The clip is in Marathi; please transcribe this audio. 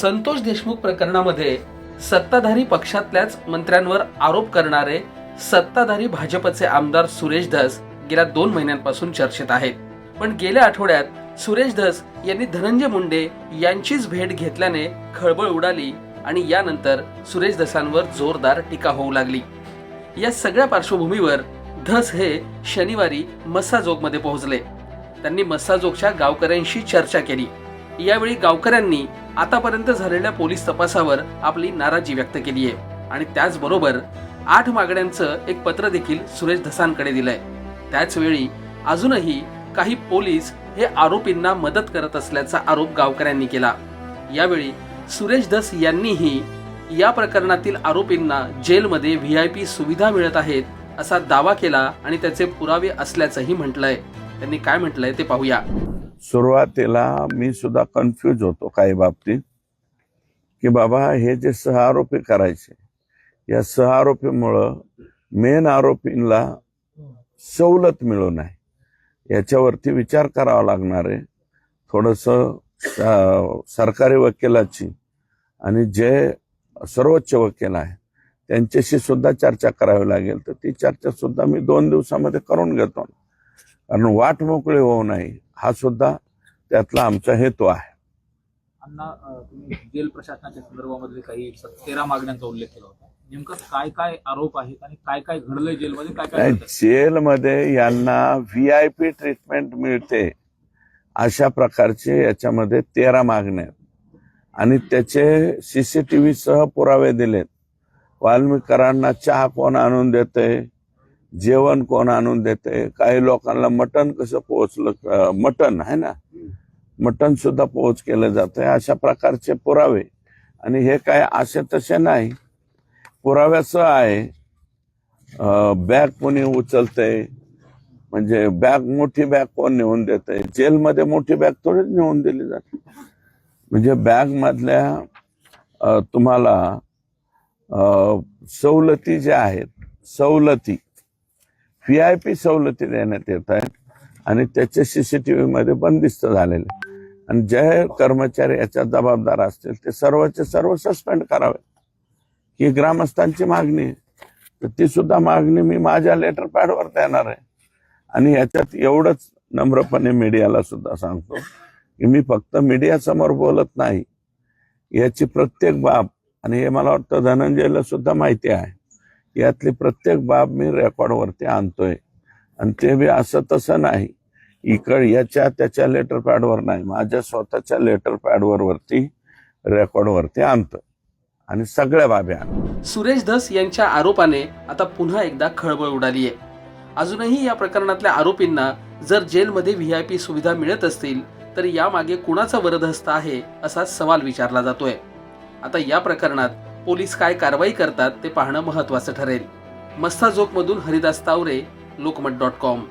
संतोष देशमुख प्रकरणामध्ये सत्ताधारी पक्षातल्याच मंत्र्यांवर आरोप करणारे सत्ताधारी भाजपचे आमदार सुरेश धस गेल्या दोन महिन्यांपासून चर्चेत आहेत. पण गेल्या आठवड्यात सुरेश धस यांनी धनंजय मुंडे यांचीच भेट घेतल्याने खळबळ उडाली आणि यानंतर सुरेश धसांवर जोरदार टीका होऊ लागली. या सगळ्या पार्श्वभूमीवर धस हे शनिवारी मस्साजोगमध्ये पोहोचले. त्यांनी मस्साजोगच्या गावकऱ्यांशी चर्चा केली. यावेळी गावकऱ्यांनी आतापर्यंत झालेल्या पोलीस तपासावर आपली नाराजी व्यक्त केली आहे. आणि त्याचबरोबर आठ मागण्यांचं एक पत्र देखील सुरेश धसांकडे दिलंय. त्याचवेळी अजूनही काही पोलीस हे आरोपींना मदत करत असल्याचा आरोप गावकऱ्यांनी केला. यावेळी सुरेश धस यांनीही या प्रकरणातील आरोपींना जेलमध्ये व्ही आय पी सुविधा मिळत आहेत असा दावा केला आणि त्याचे पुरावे असल्याचंही म्हटलंय. त्यांनी काय म्हटलंय ते पाहूया. सुरुवातीला मी सुद्धा कन्फ्यूज होतो काही बाबतीत की बाबा हे जे सहआरोपी करायचे या सहआरोपीमुळं मेन आरोपींना सवलत मिळू नये याच्यावरती विचार करावा लागणार आहे. थोडस सरकारी वकिलाची आणि जे सर्वोच्च वकील आहे त्यांच्याशी सुद्धा चर्चा करावी लागेल. तर ती चर्चा सुद्धा मी दोन दिवसामध्ये करून घेतो. कारण वाट मोकळी होऊ नये. हा सुद्धा त्यातला आमचा हेतू आहे अण्णा तुम्ही जेल प्रशासनाच्या संदर्भामध्ये काही स- तेरा मागण्यांचा उल्लेख केला होता नेमकं काय काय आरोप आहेत आणि काय काय घडलंय जेलमध्ये काय काय? जेलमध्ये यांना व्ही आय पी ट्रीटमेंट मिळते अशा प्रकारचे याच्यामध्ये तेरा मागण्या आहेत. आणि त्याचे सीसीटीव्ही सह पुरावे दिलेत वाल्मिकरांना चहा कोण आणून देते जेवण कोण आणून देते? काही लोकांना मटण कसं पोहोचलं मटण आहे ना? मटण सुद्धा पोहोच केलं जातंय. अशा प्रकारचे पुरावे. आणि हे काय असे तसे नाही. पुराव्याचं आहे बॅग कोणी उचलतंय म्हणजे बॅग मोठी बॅग कोण नेऊन देते? जेलमध्ये मोठी बॅग थोडीच नेऊन दिली जाते. म्हणजे बॅग मधल्या तुम्हाला सवलती ज्या आहेत सवलती व्ही आय पी सवलती देण्यात येत आहेत आणि त्याचे सीसीटीव्ही मध्ये बंदिस्त झालेले. आणि जे कर्मचारी याच्यात जबाबदार असतील ते सर्वचे सर्व सस्पेंड करावे. ही ग्रामस्थांची मागणी आहे. तर ती सुद्धा मागणी मी माझ्या लेटर पॅडवर देणार आहे. आणि याच्यात एवढंच नम्रपणे मीडियाला सुद्धा सांगतो की मी फक्त मीडियासमोर बोलत नाही. याची प्रत्येक बाब आणि हे मला वाटतं धनंजयला सुद्धा माहिती आहे. यातली प्रत्येक बाब मी रेकॉर्डवरती आणतोय. आणि ते बी असं तसं नाही. इकड याच्या त्याच्या लेटर पॅडवर नाही. माझ्या स्वतःच्या लेटर पॅडवर वरती रेकॉर्डवरती आणतोय. आणि सगळ्या बाबी आण सुरेश धस यांच्या आरोपाने आता पुन्हा एकदा खळबळ उडाली आहे. अजूनही या प्रकरणातल्या आरोपींना जर जेलमध्ये व्ही आय पी सुविधा मिळत असतील तर यामागे कुणाचा वरदहस्त आहे असा सवाल विचारला जातोय. आता या प्रकरणात पोलीस काय कारवाई करतात ते पाहणं महत्वाचं ठरेल. मस्ताजोकमधून हरिदास तावरे लोकमत डॉट कॉम.